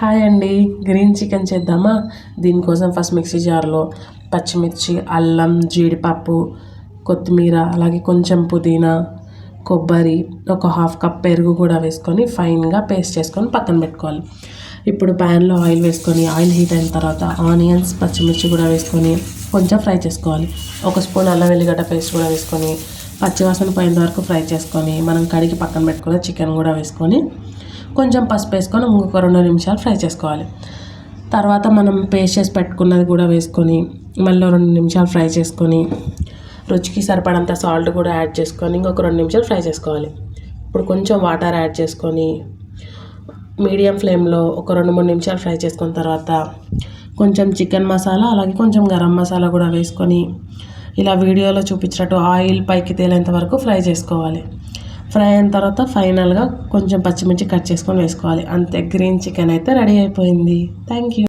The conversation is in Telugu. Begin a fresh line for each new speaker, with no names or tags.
హాయ్ అండి. గ్రీన్ చికెన్ చేద్దామా? దీనికోసం ఫస్ట్ మిక్సీ జార్లో పచ్చిమిర్చి అల్లం జీడిపప్పు కొత్తిమీర అలాగే కొంచెం పుదీనా కొబ్బరి ఒక హాఫ్ కప్ పెరుగు కూడా వేసుకొని ఫైన్గా పేస్ట్ చేసుకొని పక్కన పెట్టుకోవాలి. ఇప్పుడు ప్యాన్లో ఆయిల్ వేసుకొని ఆయిల్ హీట్ అయిన తర్వాత ఆనియన్స్ పచ్చిమిర్చి కూడా వేసుకొని కొంచెం ఫ్రై చేసుకోవాలి. ఒక స్పూన్ అల్లం వెల్లిగడ్డ పేస్ట్ కూడా వేసుకొని పచ్చివాసన పోయేంత వరకు ఫ్రై చేసుకొని మనం కడిగి పక్కన పెట్టుకున్న చికెన్ కూడా వేసుకొని కొంచెం పసుపు వేసుకొని ఇంకొక రెండు నిమిషాలు ఫ్రై చేసుకోవాలి. తర్వాత మనం పేస్ట్ చేసి పెట్టుకున్నది కూడా వేసుకొని మళ్ళీ రెండు నిమిషాలు ఫ్రై చేసుకొని రుచికి సరిపడంత సాల్ట్ కూడా యాడ్ చేసుకొని ఇంకొక రెండు నిమిషాలు ఫ్రై చేసుకోవాలి. ఇప్పుడు కొంచెం వాటర్ యాడ్ చేసుకొని మీడియం ఫ్లేమ్లో ఒక రెండు మూడు నిమిషాలు ఫ్రై చేసుకున్న తర్వాత కొంచెం చికెన్ మసాలా అలాగే కొంచెం గరం మసాలా కూడా వేసుకొని ఇలా వీడియోలో చూపించినట్టు ఆయిల్ పైకి తేలేంత వరకు ఫ్రై చేసుకోవాలి. ఫ్రై అయిన తర్వాత ఫైనల్గా కొంచెం పచ్చిమిర్చి కట్ చేసుకొని వేసుకోవాలి. అంతే గ్రీన్ చికెన్ అయితే రెడీ అయిపోయింది. Thank you.